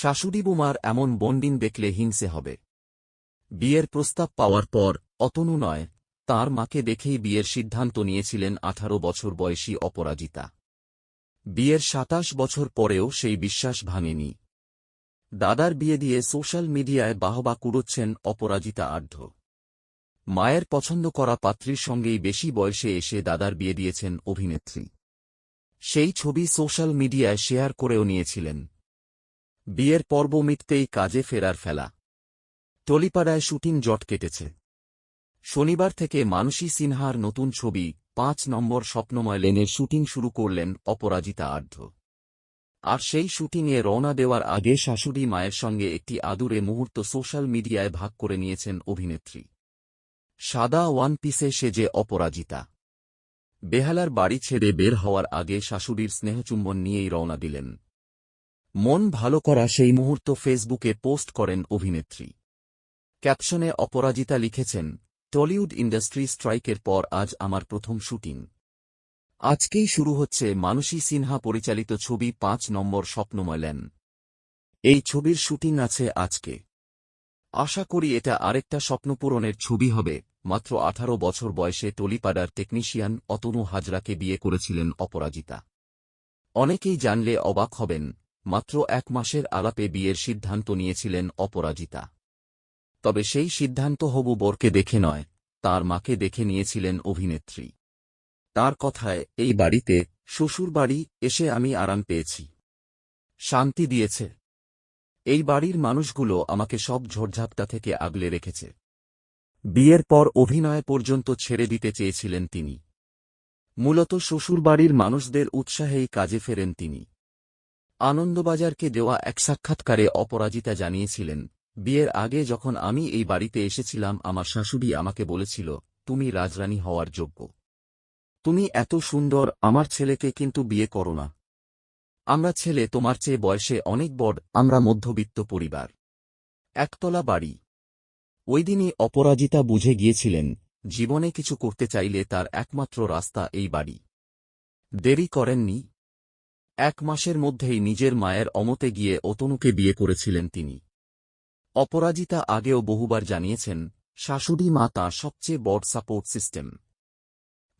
শাশুড়ি বুমার এমন বন্ডিং দেখলে হিংসে হবে। বিয়ের প্রস্তাব পাওয়ার পর, অতনু নয়, তার মাকে দেখেই বিয়ের সিদ্ধান্ত নিয়েছিলেন আঠারো বছর বয়সী অপরাজিতা। বিয়ের সাতাশ বছর পরেও সেই বিশ্বাস ভাঙেনি। দাদার বিয়ে দিয়ে সোশ্যাল মিডিয়ায় বাহবা কুড়োচ্ছেন অপরাজিতা আঢ্য মায়ের পছন্দ করা পাত্রীর সঙ্গেই বেশি বয়সে এসে দাদার বিয়ে দিয়েছেন অভিনেত্রী। সেই ছবি সোশ্যাল মিডিয়ায় শেয়ার করেও নিয়েছিলেন। বিয়ের পর্ব মিটতেই কাজে ফেরার ফেলা। টলিপাড়ায় শুটিং জট কেটেছে। শনিবার থেকে মানসী সিনহার নতুন ছবি, পাঁচ নম্বর স্বপ্নময় লেনের শুটিং শুরু করলেন অপরাজিতা আর্ধ আর সেই শুটিংয়ে রওনা দেওয়ার আগে শাশুড়ি মায়ের সঙ্গে একটি আদুরে মুহূর্ত সোশ্যাল মিডিয়ায় ভাগ করে নিয়েছেন অভিনেত্রী। সাদা ওয়ান পিসে সেজে অপরাজিতা। বেহালার বাড়ি ছেড়ে বের হওয়ার আগে শাশুড়ির স্নেহচুম্বন নিয়েই রওনা দিলেন মন ভালো করা সেই মুহূর্ত ফেসবুকে পোস্ট করেন অভিনেত্রী। ক্যাপশনে অপরাজিতা লিখেছেন, টলিউড ইন্ডাস্ট্রি স্ট্রাইকের পর আজ আমার প্রথম শুটিং। আজকেই শুরু হচ্ছে মানসী সিনহা পরিচালিত ছবি পাঁচ নম্বর স্বপ্নময় লেন এই ছবির শুটিং আছে আজকে। আশা করি এটা আরেকটা স্বপ্নপূরণের ছবি হবে। মাত্র আঠারো বছর বয়সে টলিপাড়ার টেকনিশিয়ান অতনু হাজরাকে বিয়ে করেছিলেন অপরাজিতা। অনেকেই জানলে অবাক হবেন মাত্র এক মাসের আলাপে বিয়ের সিদ্ধান্ত নিয়েছিলেন অপরাজিতা। তবে সেই সিদ্ধান্ত হবু বরকে দেখে নয়, তার মাকে দেখে নিয়েছিলেন অভিনেত্রী। তার কথায়, এই বাড়িতে শ্বশুর বাড়ি এসে আমি আরাম পেয়েছি। শান্তি দিয়েছে। এই বাড়ির মানুষগুলো আমাকে সব ঝড়ঝাপটা থেকে আগলে রেখেছে। বিয়ের পর অভিনয় পর্যন্ত ছেড়ে দিতে চেয়েছিলেন তিনি। মূলত শ্বশুরবাড়ির মানুষদের উৎসাহেই কাজে ফেরেন তিনি। আনন্দবাজারকে দেওয়া এক সাক্ষাৎকারে অপরাজিতা জানিয়েছিলেন, বিয়ের আগে যখন আমি এই বাড়িতে এসেছিলাম, আমার শাশুড়ি আমাকে বলেছিল, তুমি রাজরানী হওয়ার যোগ্য। তুমি এত সুন্দর, আমার ছেলেকে কিন্তু বিয়ে করো না। আমরা ছেলে তোমার চেয়ে বয়সে অনেক বড়, আমরা মধ্যবিত্ত পরিবার। একতলা বাড়ি। ওইদিনই অপরাজিতা বুঝে গিয়েছিলেন, জীবনে কিছু করতে চাইলে তার একমাত্র রাস্তা এই বাড়ি। দেরি করেননি এক মাসের মধ্যেই নিজের মায়ের অমতে গিয়ে অতনুকে বিয়ে করেছিলেন তিনি। অপরাজিতা আগেও বহুবার জানিয়েছেন, শাশুড়ি মা তাঁর সবচেয়ে বড় সাপোর্ট সিস্টেম।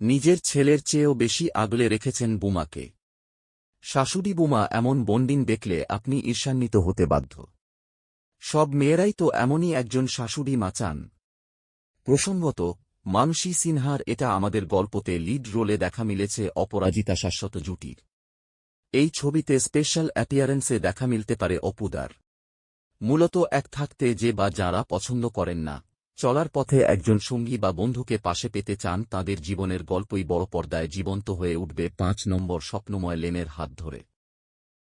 নিজের ছেলের চেয়েও বেশি আগলে রেখেছেন বুমাকে। শাশুড়ি বুমা এমন বন্ডিং দেখলে আপনি ঈর্ষান্বিত হতে বাধ্য। সব মেয়েরাই তো এমনই একজন শাশুড়ি মা চান। প্রসঙ্গত, মানসী সিনহার এটা আমাদের গল্পতে লিড রোলে দেখা মিলেছে অপরাজিতা শাশ্বত জুটির। এই ছবিতে স্পেশাল অ্যাপিয়ারেন্সে দেখা মিলতে পারে অপুদার। মূলত এক থাকতে যে বা যারা পছন্দ করেন না, চলার পথে একজন সঙ্গী বা বন্ধুকে পাশে পেতে চান তাদের জীবনের গল্পই বড় পর্দায় জীবন্ত হয়ে উঠবে পাঁচ নম্বর স্বপ্নময় লেনের হাত ধরে।